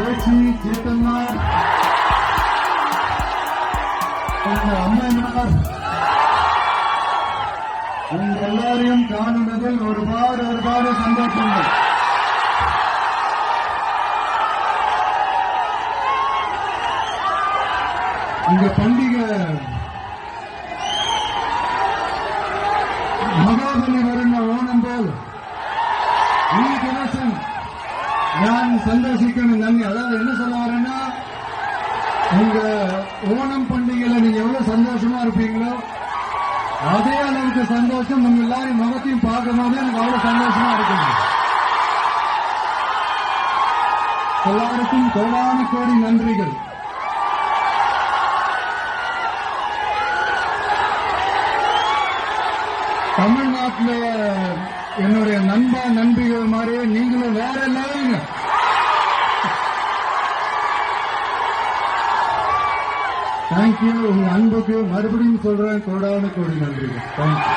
புரட்சி சேத்தன்னார் எங்கள் அம்மையினார் உங்க எல்லாரையும் காணுவதில் ஒரு பாடு சந்தோஷங்கள். இந்த பண்டிகை மகாபலி வருங்க ஓணம் போல். இன்னைக்கு நான் சந்தோஷிக்கணும் நன்றி. அதாவது என்ன சொல்ல வரேன்னா உங்க ஓணம் பண்டிகையில நீங்க எவ்வளவு சந்தோஷமா இருப்பீங்களோ அதே அளவுக்கு சந்தோஷம் உங்க எல்லாரையும் முகத்தையும் பார்க்கும் போது எனக்கு அவ்வளவு சந்தோஷமா இருக்கும். எல்லாருக்கும் கோடான கோடி நன்றிகள். தமிழ்நாட்டில் என்னுடைய நண்பா நண்பிகள் மாதிரியே நீங்களும் வேற லெவலுங்க. தேங்க்யூ உங்க அன்புக்கு மறுபடியும் சொல்றேன். கோடான கோடி நன்றிகள். தேங்க்யூ